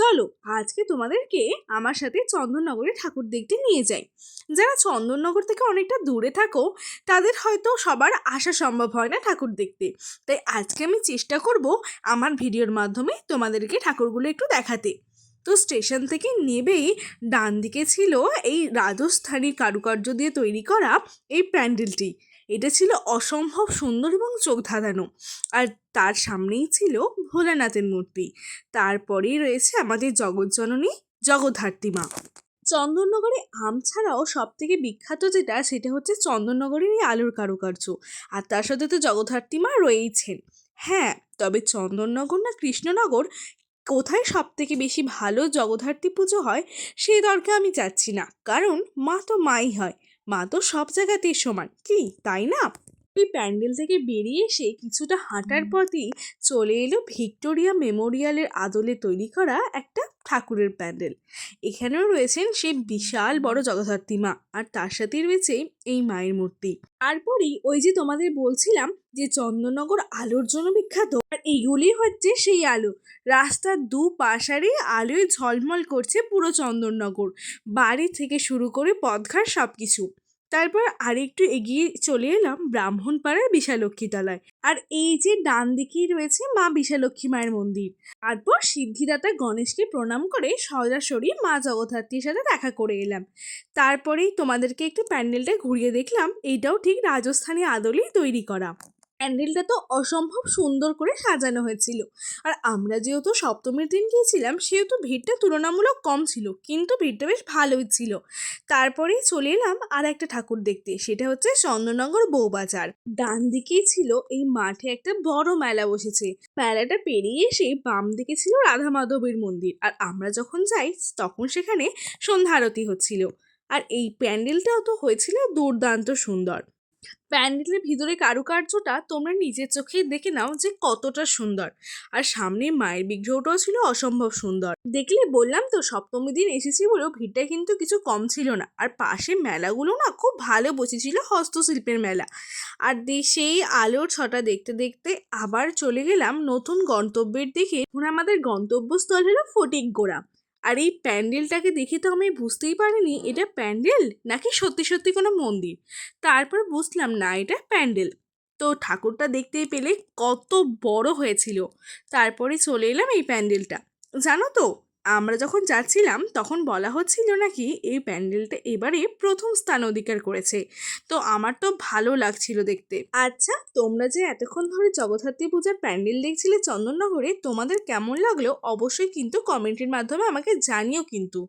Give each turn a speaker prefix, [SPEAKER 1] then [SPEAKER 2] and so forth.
[SPEAKER 1] চলো, আজকে তোমাদেরকে আমার সাথে চন্দননগরে ঠাকুর দেখতে নিয়ে যাই। যারা চন্দননগর থেকে অনেকটা দূরে থাকো, তাদের হয়তো সবার আসা সম্ভব হয় না ঠাকুর দেখতে। তাই আজকে আমি চেষ্টা করব আমার ভিডিওর মাধ্যমে তোমাদেরকে ঠাকুরগুলো একটু দেখাতে। তো স্টেশন থেকে নেবেই ডান দিকে ছিল এই রাজস্থানী কারুকার্য দিয়ে তৈরি করা এই প্যান্ডেলটি। এটা ছিল অসম্ভব সুন্দর এবং চোখ ধাঁধানো। আর তার সামনেই ছিল ভোলানাথের মূর্তি। তারপরেই রয়েছে আমাদের জগৎজননী জগদ্ধাত্রী মা। চন্দননগরে আম ছাড়াও সব থেকে বিখ্যাত যেটা, সেটা হচ্ছে চন্দননগরের এই আলুর কারুকার্য। আর তার সাথে তো জগদ্ধাত্রী মা রয়েইছেন। হ্যাঁ তবে চন্দননগর না কৃষ্ণনগর কোথায় সব থেকে বেশি ভালো জগদ্ধাত্রী পুজো হয় সেই দরকে আমি যাচ্ছি না। কারণ মা তো মাই হয়। মা তো সব জায়গাতেই সমান। কি, তাই না? ওই প্যান্ডেল থেকে বেরিয়ে এসে কিছুটা হাঁটার পথেই চলে এলো ভিক্টোরিয়া মেমোরিয়ালের আদলে তৈরি করা একটা ঠাকুরের প্যান্ডেল। এখানেও রয়েছেন সেই বিশাল বড় জগদ্ধাত্রী মা, আর তার সাথেই রয়েছে এই মায়ের মূর্তি। তারপরেই ওই যে তোমাদের বলছিলাম যে চন্দননগর আলোর জন্য বিখ্যাত, আর এইগুলি হচ্ছে সেই আলো। রাস্তার দু পাশারে আলোয় ঝলমল করছে পুরো চন্দননগর। বাড়ি থেকে শুরু করে পথঘাট সব কিছু তারপর আরেকটু এগিয়ে চলে এলাম ব্রাহ্মণপাড়ার বিশালক্ষী তলায়। আর এই যে ডান দিকেই রয়েছে মা বিশালক্ষী মায়ের মন্দির। তারপর সিদ্ধিদাতা গণেশকে প্রণাম করে সরাসরি মা জগদ্ধাত্রীর সাথে দেখা করে এলাম। তারপরেই তোমাদেরকে একটু প্যান্ডেলটা ঘুরিয়ে দেখলাম। এইটাও ঠিক রাজস্থানী আদলেই তৈরি করা। প্যান্ডেলটা তো অসম্ভব সুন্দর করে সাজানো হয়েছিল। আর আমরা যেহেতু সপ্তমীর দিন গিয়েছিলাম, সেহেতু ভিড়টা তুলনামূলক কম ছিল, কিন্তু ভিড়টা বেশ ভালোই ছিল। তারপরেই চলে এলাম আর একটা ঠাকুর দেখতে, সেটা হচ্ছে চন্দননগর বউবাজার ডান দিকেই ছিল এই মাঠে একটা বড় মেলা বসেছে। মেলাটা পেরিয়ে এসে বাম দিকে ছিল রাধা মাধবের মন্দির, আর আমরা যখন যাই, তখন সেখানে সন্ধ্যা আরতি হচ্ছিল। আর এই প্যান্ডেলটাও তো হয়েছিল দুর্দান্ত সুন্দর। প্যান্ডেলের ভিতরে কারুকার্যটা তোমরা নিজের চোখেই দেখে নাও যে কতটা সুন্দর। আর সামনে মায়ের বিগ্রহটাও ছিল অসম্ভব সুন্দর। দেখলে বললাম তো, সপ্তমী দিন এসেছি বলেও ভিড়টা কিন্তু কিছু কম ছিল না। আর পাশে মেলাগুলো না খুব ভালো বসেছিল হস্তশিল্পের মেলা। আর সেই আলোর ছটা দেখতে দেখতে আবার চলে গেলাম নতুন গন্তব্যের দিকে। এখন আমাদের গন্তব্যস্থল হলো ফটিক গোড়া আর এই প্যান্ডেলটাকে দেখে তো আমি বুঝতেই পারিনি, এটা প্যান্ডেল? নাকি সত্যি সত্যি কোনো মন্দির? তারপর বুঝলাম না, এটা প্যান্ডেল। তো ঠাকুরটা দেখতে পেলে কত বড় হয়েছিল। তারপরে চলে এলাম এই প্যান্ডেলটা। জানো তো আমরা যখন যাচ্ছিলাম, তখন বলা হচ্ছিল নাকি এই প্যান্ডেলটা এবারে প্রথম স্থান অধিকার করেছে। তো আমার তো ভালো লাগছিল দেখতে। আচ্ছা তোমরা যে এতক্ষণ ধরে জগদ্ধাত্রী পূজার প্যান্ডেল দেখছিলে চন্দননগরে, তোমাদের কেমন লাগল? অবশ্যই কিন্তু কমেন্টের মাধ্যমে আমাকে জানিও কিন্তু।